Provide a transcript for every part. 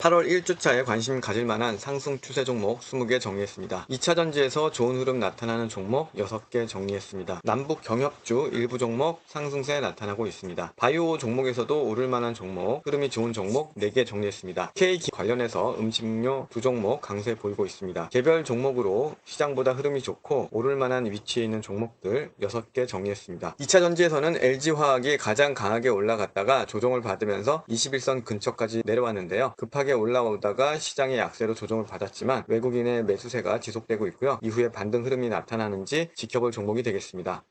8월 1주차에 관심 가질 만한 상승 추세 종목 20개 정리했습니다. 2차 전지에서 좋은 흐름 나타나는 종목 6개 정리했습니다. 남북 경협주 일부 종목 상승세 나타나고 있습니다. 바이오 종목에서도 오를 만한 종목, 흐름이 좋은 종목 4개 정리했습니다. K 관련해서 음식료 두 종목 강세 보이고 있습니다. 개별 종목으로 시장보다 흐름이 좋고 오를 만한 위치에 있는 종목들 6개 정리했습니다. 2차 전지에서는 LG화학이 가장 강하게 올라갔다가 조정을 받으면서 21선 근처까지 내려왔는데요. 급하게 올라오다가 시장의 약세로 조정을 받았지만 외국인의 매수세가 지속되고 있고요. 이후에 반등 흐름이 나타나는지 지켜볼 종목이 되겠습니다.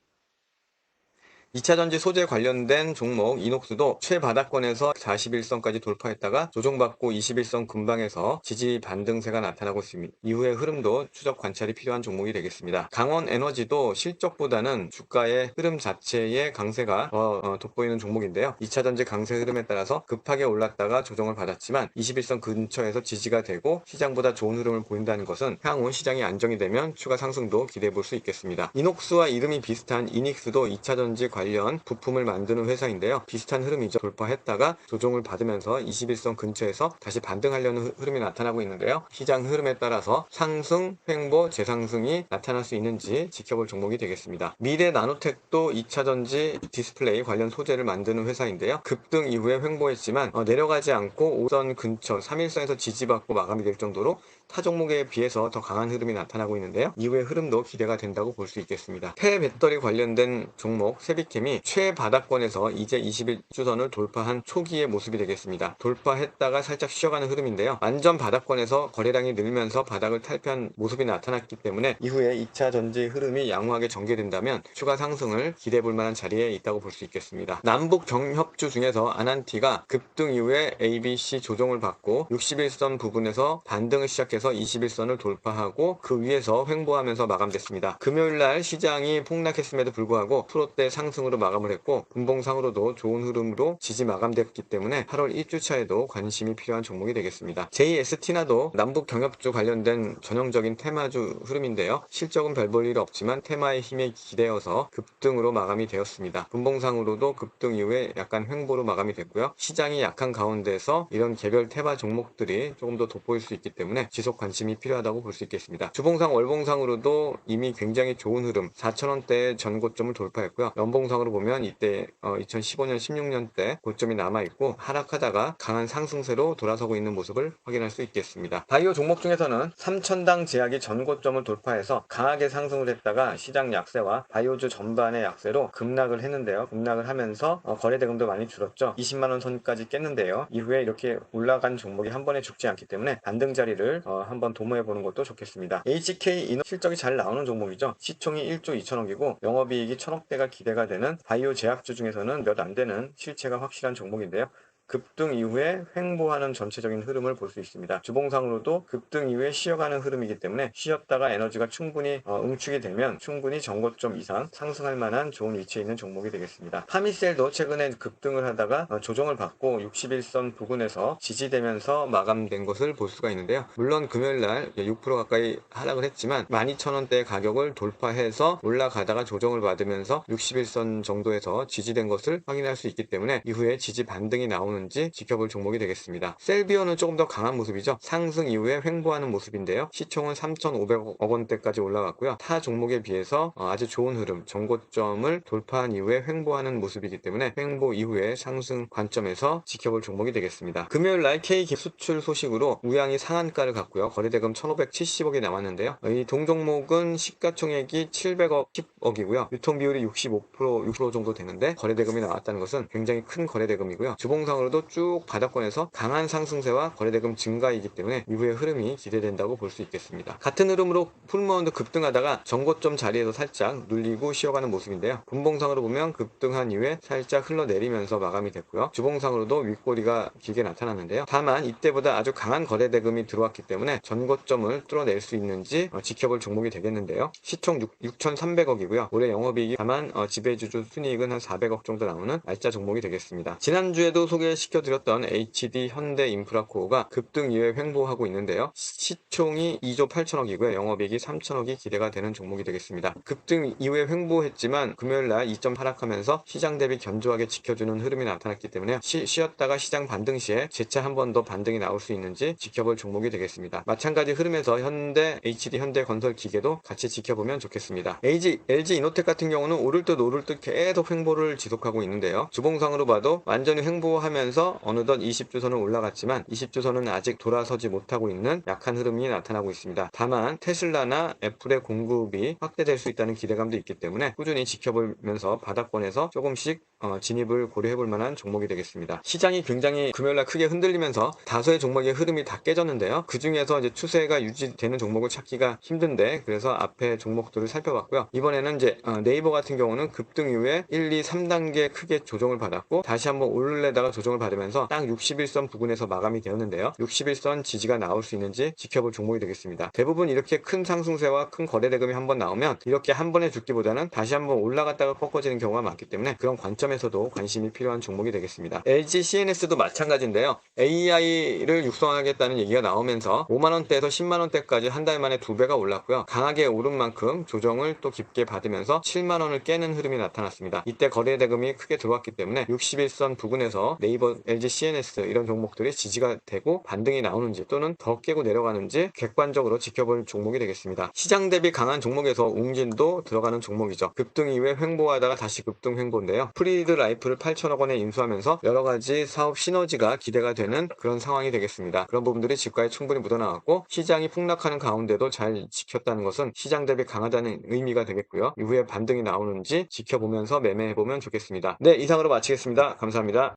2차 전지 소재 관련된 종목 이녹스도 최바닥권에서 41선까지 돌파했다가 조정받고 21선 근방에서 지지 반등세가 나타나고 있습니다. 이후의 흐름도 추적 관찰이 필요한 종목이 되겠습니다. 강원 에너지도 실적보다는 주가의 흐름 자체의 강세가 더 어, 돋보이는 종목인데요. 2차 전지 강세 흐름에 따라서 급하게 올랐다가 조정을 받았지만 21선 근처에서 지지가 되고 시장보다 좋은 흐름을 보인다는 것은 향후 시장이 안정이 되면 추가 상승도 기대해 볼 수 있겠습니다. 이녹스와 이름이 비슷한 이닉스도 2차 전지 관련 부품을 만드는 회사인데요. 비슷한 흐름이죠. 돌파했다가 조정을 받으면서 21선 근처에서 다시 반등하려는 흐- 흐름이 나타나고 있는데요. 시장 흐름에 따라서 상승, 횡보, 재상승이 나타날 수 있는지 지켜볼 종목이 되겠습니다. 미래 나노텍도 2차 전지 디스플레이 관련 소재를 만드는 회사인데요. 급등 이후에 횡보했지만 어, 내려가지 않고 5선 근처 3일선에서 지지받고 마감이 될 정도로 타 종목에 비해서 더 강한 흐름이 나타나고 있는데요. 이후의 흐름도 기대가 된다고 볼 수 있겠습니다. 폐 배터리 관련된 종목 세 비캠이 최바닥권에서 이제 21주선을 돌파한 초기의 모습이 되겠습니다. 돌파했다가 살짝 쉬어가는 흐름인데요. 완전 바닥권에서 거래량이 늘면서 바닥을 탈피한 모습이 나타났기 때문에 이후에 2차 전지 흐름이 양호하게 전개된다면 추가 상승을 기대해 볼 만한 자리에 있다고 볼 수 있겠습니다. 남북 경협주 중에서 아난티가 급등 이후에 ABC 조정을 받고 61선 부분에서 반등을 시작해서 21선을 돌파하고 그 위에서 횡보하면서 마감됐습니다. 금요일 날 시장이 폭락했음에도 불구하고 프로때 상승 으로 마감을 했고 분봉상으로도 좋은 흐름으로 지지 마감됐기 때문에 8월 1주차에도 관심이 필요한 종목이 되겠습니다. JST나도 남북 경협주 관련된 전형적인 테마주 흐름인데요. 실적은 별 볼 일 없지만 테마의 힘에 기대어서 급등으로 마감이 되었습니다. 분봉상으로도 급등 이후에 약간 횡보로 마감이 됐고요. 시장이 약한 가운데서 이런 개별 테마 종목들이 조금 더 돋보일 수 있기 때문에 지속 관심이 필요하다고 볼 수 있겠습니다. 주봉상, 월봉상으로도 이미 굉장히 좋은 흐름 4천원대 전고점을 돌파했고요. 연봉 상으로 보면 이때 2015년, 16년 때 고점이 남아 있고 하락하다가 강한 상승세로 돌아서고 있는 모습을 확인할 수 있겠습니다. 바이오 종목 중에서는 3천당 제약이 전고점을 돌파해서 강하게 상승을 했다가 시장 약세와 바이오주 전반의 약세로 급락을 했는데요. 급락을 하면서 어, 거래 대금도 많이 줄었죠. 20만 원 선까지 깼는데요. 이후에 이렇게 올라간 종목이 한 번에 죽지 않기 때문에 반등 자리를 어, 한번 도모해 보는 것도 좋겠습니다. HK 인업 실적이 잘 나오는 종목이죠. 시총이 1조 2천억이고 영업이익이 1천억대가 기대가 되는 바이오 제약주 중에서는 몇 안 되는 실체가 확실한 종목인데요. 급등 이후에 횡보하는 전체적인 흐름을 볼 수 있습니다. 주봉상으로도 급등 이후에 쉬어가는 흐름이기 때문에 쉬었다가 에너지가 충분히 어, 응축이 되면 충분히 정고점 이상 상승할 만한 좋은 위치에 있는 종목이 되겠습니다. 파미셀도 최근에 급등을 하다가 어, 조정을 받고 61선 부근에서 지지되면서 마감된 것을 볼 수가 있는데요. 물론 금요일 날 6% 가까이 하락을 했지만 12,000원대 가격을 돌파해서 올라가다가 조정을 받으면서 61선 정도에서 지지된 것을 확인할 수 있기 때문에 이후에 지지 반등이 나오는 지 지켜볼 종목이 되겠습니다. 셀비오는 조금 더 강한 모습이죠. 상승 이후에 횡보하는 모습인데요. 시총은 3,500억 원대까지 올라갔고요. 타 종목에 비해서 어, 아주 좋은 흐름, 정고점을 돌파한 이후에 횡보하는 모습이기 때문에 횡보 이후에 상승 관점에서 지켜볼 종목이 되겠습니다. 금요일 날 K 수출 소식으로 우양이 상한가를 갔고요. 거래대금 1,570억이 남았는데요. 이 동종목은 시가총액이 700억 10억이고요. 유통 비율이 65% 6% 정도 되는데 거래대금이 나왔다는 것은 굉장히 큰 거래대금이고요. 주봉상으로 도 쭉 바닥권에서 강한 상승세와 거래대금 증가이기 때문에 이후의 흐름이 기대된다고 볼 수 있겠습니다. 같은 흐름으로 풀무원도 급등하다가 정고점 자리에서 살짝 눌리고 쉬어가는 모습인데요. 분봉상으로 보면 급등한 이후에 살짝 흘러내리면서 마감이 됐고요. 주봉상으로도 윗꼬리가 길게 나타났는데요. 다만 이때보다 아주 강한 거래대금이 들어왔기 때문에 전고점을 뚫어낼 수 있는지 어, 지켜볼 종목이 되겠는데요. 시총 6,300억이고요. 올해 영업이익이 다만 어, 지배주주 순이익은 한 400억 정도 나오는 알짜 종목이 되겠습니다. 지난주에도 소개해 소개시켜드렸던 HD 현대인프라코어가 급등 이후에 횡보하고 있는데요. 시총이 2조 8천억이고요. 영업이익이 3천억이 기대가 되는 종목이 되겠습니다. 급등 이후에 횡보했지만 금요일날 2점 하락하면서 시장 대비 견조하게 지켜주는 흐름이 나타났기 때문에 쉬, 쉬었다가 시장 반등 시에 재차 한 번 더 반등이 나올 수 있는지 지켜볼 종목이 되겠습니다. 마찬가지 흐름에서 현대 HD 현대 건설 기계도 같이 지켜보면 좋겠습니다. LG LG 이노텍 같은 경우는 오를 듯 오를 듯 계속 횡보를 지속하고 있는데요. 주봉상으로 봐도 완전히 횡보하면 서 어느덧 20주선을 올라갔지만 20주선은 아직 돌아서지 못하고 있는 약한 흐름이 나타나고 있습니다. 다만 테슬라나 애플의 공급이 확대될 수 있다는 기대감도 있기 때문에 꾸준히 지켜보면서 바닥권에서 조금씩 어, 진입을 고려해 볼 만한 종목이 되겠습니다. 시장이 굉장히 금요일날 크게 흔들리면서 다수의 종목의 흐름이 다 깨졌는데요. 그 중에서 이제 추세가 유지되는 종목을 찾기가 힘든데 그래서 앞에 종목들을 살펴봤고요. 이번에는 이제 어, 네이버 같은 경우는 급등 이후에 1, 2, 3단계 크게 조정을 받았고 다시 한번 오르려다가 조정 을 받으면서 딱 61선 부근에서 마감이 되었는데요. 61선 지지가 나올 수 있는지 지켜볼 종목이 되겠습니다. 대부분 이렇게 큰 상승세와 큰 거래 대금이 한번 나오면 이렇게 한 번에 죽기보다는 다시 한번 올라갔다가 꺾어지는 경우가 많기 때문에 그런 관점에서도 관심이 필요한 종목이 되겠습니다. LG CNS도 마찬가지인데요. AI를 육성하겠다는 얘기가 나오면서 5만원대에서 10만원대까지 한 달 만에 두 배가 올랐고요. 강하게 오른 만큼 조정을 또 깊게 받으면서 7만원을 깨는 흐름이 나타났습니다. 이때 거래 대금이 크게 들어왔기 때문에 61선 부근에서 네이버 LG CNS 이런 종목들이 지지가 되고 반등이 나오는지 또는 더 깨고 내려가는지 객관적으로 지켜볼 종목이 되겠습니다. 시장 대비 강한 종목에서 웅진도 들어가는 종목이죠. 급등 이후에 횡보하다가 다시 급등 횡보인데요. 프리드 라이프를 8천억 원에 인수하면서 여러 가지 사업 시너지가 기대가 되는 그런 상황이 되겠습니다. 그런 부분들이 집가에 충분히 묻어나왔고 시장이 폭락하는 가운데도 잘 지켰다는 것은 시장 대비 강하다는 의미가 되겠고요. 이후에 반등이 나오는지 지켜보면서 매매해보면 좋겠습니다. 네, 이상으로 마치겠습니다. 감사합니다.